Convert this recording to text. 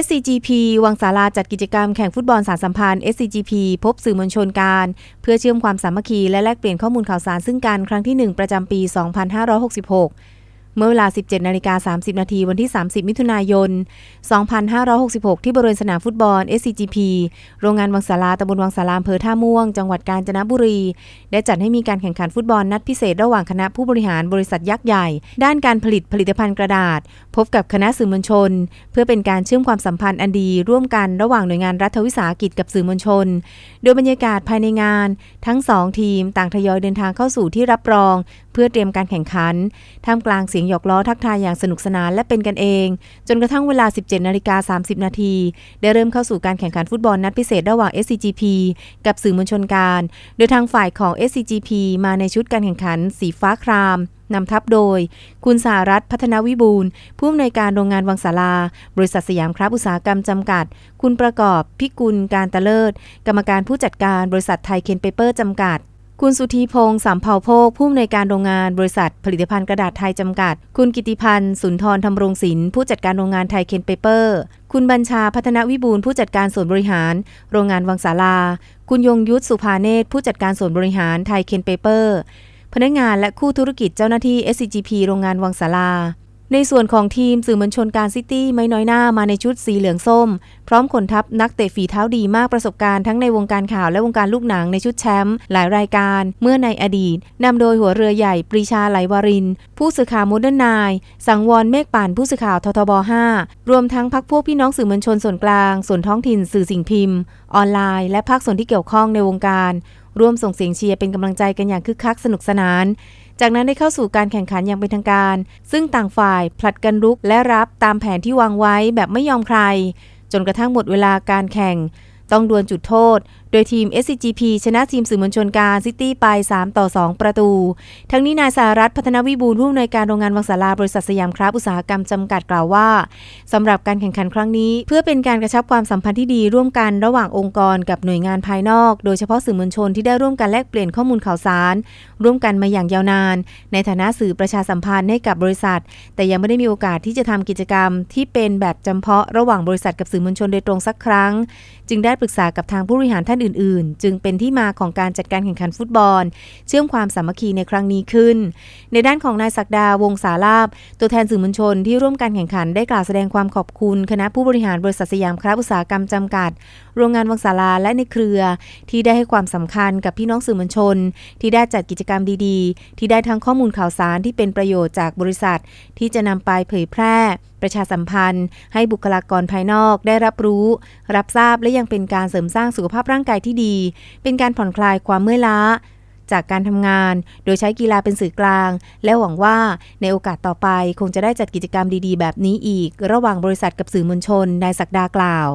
SCGP วังสาราจัดกิจกรรมแข่งฟุตบอลสารสัมพันธ์ SCGP พบสื่อมวลชนการ เพื่อเชื่อมความสามัคคีและแลกเปลี่ยนข้อมูลข่าวสารซึ่งกันครั้งที่ 1 ประจำปี 2566 เมื่อเวลา 17นาฬิกา30 นาทีวันที่ 30 มิถุนายน 2566 ที่บริเวณสนามฟุตบอล SCGP โรงงานวังสาราตำบลวังสาราอำเภอท่าม่วง จังหวัดกาญจนบุรี ได้จัดให้มีการแข่งขันฟุตบอลนัดพิเศษระหว่างคณะผู้บริหารบริษัทยักษ์ใหญ่ ด้านการผลิตผลิตภัณฑ์กระดาษ พบกับคณะสื่อมวลชน เพื่อเป็นการเชื่อมความสัมพันธ์อันดี ร่วมกันระหว่างหน่วยงานรัฐวิสาหกิจกับสื่อมวลชน โดยบรรยากาศภายในงาน ทั้งสองทีมต่างทยอยเดินทางเข้าสู่ที่รับรองเพื่อเตรียมการแข่งขัน ท่ามกลางเสียงหยอกล้อทักทายอย่างสนุกสนานและเป็นกันเอง จนกระทั่งเวลา 17นาฬิกา30 นาที ได้เริ่มเข้าสู่การแข่งขันฟุตบอลนัดพิเศษระหว่าง SCGP กับสื่อมวลชนการ โดยทางฝ่ายของ SCGP มาในชุดการแข่งขัน สีฟ้าครามนำทัพโดย คุณสารัตพัฒนาวิบูลผู้อำนวยการโรงงานวังสารา บริษัทสยามครับอุตสาหกรรมจำกัด คุณประกอบพิกุลการตะเลิศ กรรมการผู้จัดการบริษัทไทยเคนเปเปอร์จำกัด คุณสุธีพงษ์สามเผ่าโพกผู้อำนวยการโรงงานบริษัท ผลิตภัณฑ์กระดาษไทยจำกัด คุณกิติพันธ์สุนทรธำรมรงศิลป์ผู้จัดการโรงงานไทยเคนเปเปอร์ คุณบัญชาพัฒนวิบูลผู้จัดการส่วนบริหาร โรงงานวังสาราคุณยงยุทธสุภาเนศผู้จัดการส่วนบริหารไทยเคนเปเปอร์ พนักงานและคู่ธุรกิจเจ้าหน้าที่ SCGP โรงงานวังสารา ในส่วนของทีมสื่อมวลชนการซิตี้ไม่น้อยหน้ามาในชุดสีเหลืองส้ม พร้อมขนทัพนักเตะฝีเท้าดีมากประสบการณ์ทั้งในวงการข่าวและวงการลูกหนังในชุดแชมป์หลายรายการ เมื่อในอดีตนำโดยหัวเรือใหญ่ปรีชาไหลวาริน ผู้สื่อข่าวโมเดิร์นไนสังวรเมฆป่านผู้สื่อข่าวททบ 5 รวมทั้งพักพวกพี่น้องสื่อมวลชนส่วนกลาง ส่วนท้องถิ่นสื่อสิ่งพิมพ์ ออนไลน์และภาคส่วนที่เกี่ยวข้องในวงการร่วมส่งเสียงเชียร์เป็นกำลังใจกันอย่างคึกคักสนุกสนาน จากนั้นได้เข้าสู่การแข่งขันอย่างเป็นทางการ ซึ่งต่างฝ่ายผลัดกันรุกและรับตามแผนที่วางไว้แบบไม่ยอมใคร จนกระทั่งหมดเวลาการแข่ง ต้องดวลจุดโทษ โดยทีม SCGP ชนะทีมสื่อมวลชนการซิตี้ไป 3 ต่อ 2 ประตู ทั้งนี้นายสารัตน์พัฒนวิบูลผู้อำนวยการโรงงานวังสาราบริษัทสยามครับอุตสาหกรรมจำกัดกล่าวว่าสำหรับการแข่งขันครั้งนี้ เพื่อเป็นการกระชับความสัมพันธ์ที่ดีร่วมกันระหว่างองค์กรกับหน่วยงานภายนอก โดยเฉพาะสื่อมวลชนที่ได้ร่วมกันแลกเปลี่ยนข้อมูลข่าวสาร ร่วมกันมาอย่างยาวนาน ในฐานะสื่อประชาสัมพันธ์ให้กับบริษัท แต่ยังไม่ได้มีโอกาสที่จะทำกิจกรรม ที่เป็นแบบจำเพาะระหว่างบริษัทกับสื่อมวลชนโดยตรงสักครั้ง จึงได้ปรึกษากับทางผู้บริหารท่านอื่นๆ จึงเป็นที่มาของการจัดการแข่งขันฟุตบอล เชื่อมความสามัคคีในครั้งนี้ขึ้น ในด้านของนายศักดาวงศาลาบ ตัวแทนสื่อมวลชนที่ร่วมการแข่งขันได้กล่าวแสดงความขอบคุณคณะผู้บริหารบริษัทสยามครับอุตสาหกรรมจำกัด โรงงานวังสาราและในเครือ ที่ได้ให้ความสำคัญกับพี่น้องสื่อมวลชน ที่ได้จัดกิจกรรมดีๆ ที่ได้ทั้งข้อมูลข่าวสารที่เป็นประโยชน์จากบริษัท ที่จะนำไปเผยแพร่ ประชาสัมพันธ์ ให้บุคลากรภายนอกได้รับรู้ รับทราบและยังเป็นการเสริมสร้างสุขภาพร่างกายที่ดี เป็นการผ่อนคลายความเมื่อยล้า จากการทำงาน โดยใช้กีฬาเป็นสื่อกลาง และหวังว่าในโอกาสต่อไปคงจะได้จัดกิจกรรมดีๆ แบบนี้อีก ระหว่างบริษัทกับสื่อมวลชนนายศักดากล่าว